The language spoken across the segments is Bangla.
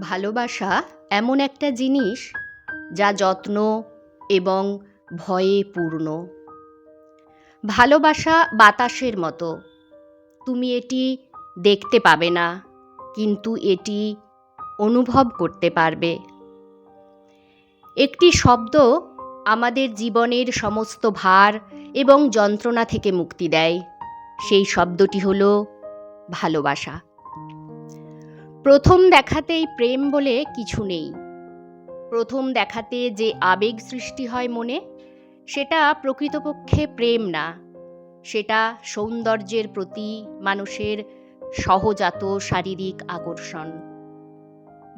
ভালোবাসা এমন একটা জিনিস যা যত্ন এবং ভয়ে পূর্ণ। ভালোবাসা বাতাসের মতো। তুমি এটি দেখতে পাবে না, কিন্তু এটি অনুভব করতে পারবে। একটি শব্দ আমাদের জীবনের সমস্ত ভার এবং যন্ত্রণা থেকে মুক্তি দেয়। সেই শব্দটি হলো ভালোবাসা। প্রথম দেখাতেই প্রেম বলে কিছু নেই। প্রথম দেখাতে যে আবেগ সৃষ্টি হয় মনে, সেটা প্রকৃতপক্ষে প্রেম না। সেটা সৌন্দর্যের প্রতি মানুষের সহজাত শারীরিক আকর্ষণ।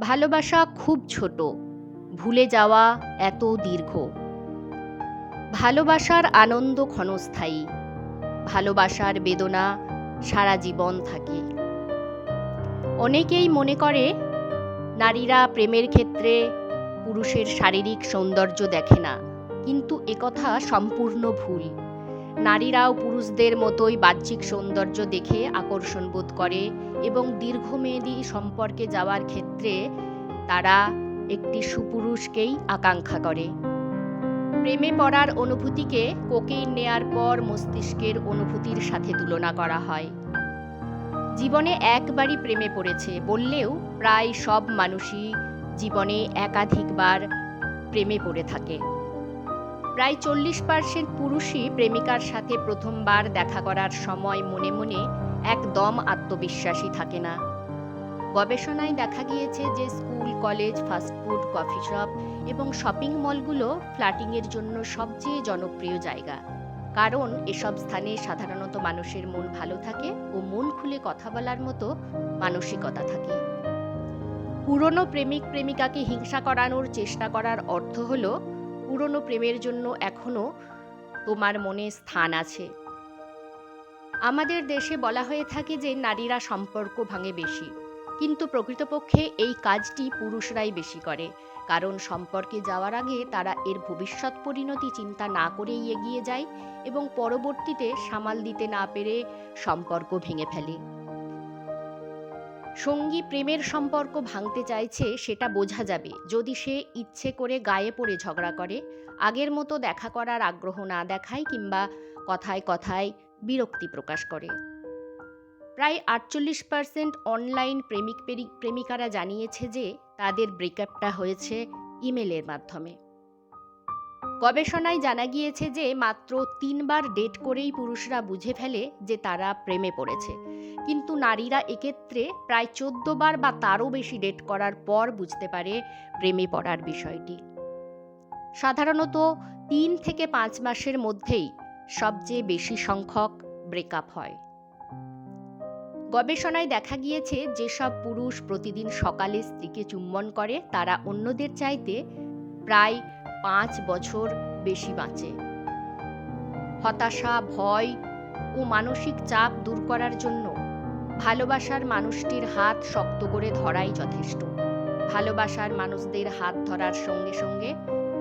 ভালোবাসা খুব ছোট, ভুলে যাওয়া এত দীর্ঘ। ভালোবাসার আনন্দ ক্ষণস্থায়ী, ভালোবাসার বেদনা সারা জীবন থাকে। অনেকেই মনে করে নারীরা প্রেমের ক্ষেত্রে পুরুষের শারীরিক সৌন্দর্য দেখে না, কিন্তু একথা সম্পূর্ণ ভুল। নারীরাও পুরুষদের মতোই বাহ্যিক সৌন্দর্য দেখে আকর্ষণ বোধ করে এবং দীর্ঘমেয়াদী সম্পর্কে যাওয়ার ক্ষেত্রে তারা একটি সুপুরুষকেই আকাঙ্ক্ষা করে। প্রেমে পড়ার অনুভূতিকে কোকেইন নেয়ার পর মস্তিষ্কের অনুভূতির সাথে তুলনা করা হয়। জীবনে একবারই প্রেমে পড়েছে বললেও প্রায় সব মানুষই জীবনে একাধিকবার প্রেমে পড়ে থাকে। প্রায় চল্লিশ পার্সেন্ট পুরুষই প্রেমিকার সাথে প্রথমবার দেখা করার সময় মনে মনে একদম আত্মবিশ্বাসী থাকে না। গবেষণায় দেখা গিয়েছে যে school, college fast food coffee shop এবং শপিং মলগুলো ফ্ল্যাটিংয়ের জন্য সবচেয়ে জনপ্রিয় জায়গা। কারণ এসব স্থানে সাধারণত মানুষের মন ভালো থাকে ও মন খুলে কথা বলার মতো মানসিকতা থাকে। পুরনো প্রেমিক প্রেমিকাকে হিংসা করানোর চেষ্টা করার অর্থ হল, পুরনো প্রেমের জন্য এখনও তোমার মনে স্থান আছে। আমাদের দেশে বলা হয়ে থাকে যে নারীরা সম্পর্ক ভাঙে বেশি, কিন্তু প্রকৃতপক্ষে এই কাজটি পুরুষরাই বেশি করে। কারণ সম্পর্কে যাওয়ার আগে তারা এর ভবিষ্যৎ পরিণতি চিন্তা না করেই এগিয়ে যায় এবং পরবর্তীতে সামাল দিতে না পেরে সম্পর্ক ভেঙে ফেলে। সঙ্গী প্রেমের সম্পর্ক ভাঙতে চাইছে সেটা বোঝা যাবে যদি সে ইচ্ছে করে গায়ে পড়ে ঝগড়া করে, আগের মতো দেখা করার আগ্রহ না দেখায় কিংবা কথায় কথায় বিরক্তি প্রকাশ করে। প্রায় আটচল্লিশ পার্সেন্ট অনলাইন প্রেমিক প্রেমিকারা জানিয়েছে যে তাদের ব্রেকআপটা হয়েছে ইমেলের মাধ্যমে। গবেষণায় জানা গিয়েছে যে মাত্র তিনবার ডেট করেই পুরুষরা বুঝে ফেলে যে তারা প্রেমে পড়েছে। কিন্তু নারীরা এক্ষেত্রে প্রায় চোদ্দ বার বা তারও বেশি ডেট করার পর বুঝতে পারে প্রেমে পড়ার বিষয়টি। সাধারণত তিন থেকে পাঁচ মাসের মধ্যেই সবচেয়ে বেশি সংখ্যক ব্রেকআপ হয়। গবেষণায় দেখা গিয়েছে, যেসব পুরুষ প্রতিদিন সকালে স্ত্রীকে চুম্বন করে, তারা অন্যদের চাইতে প্রায় পাঁচ বছর বেশি বাঁচে। হতাশা, ভয় ও মানসিক চাপ দূর করার জন্য ভালোবাসার মানুষটির হাত শক্ত করে ধরাই যথেষ্ট। ভালোবাসার মানুষদের হাত ধরার সঙ্গে সঙ্গে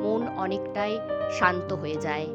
মন অনেকটাই শান্ত হয়ে যায়।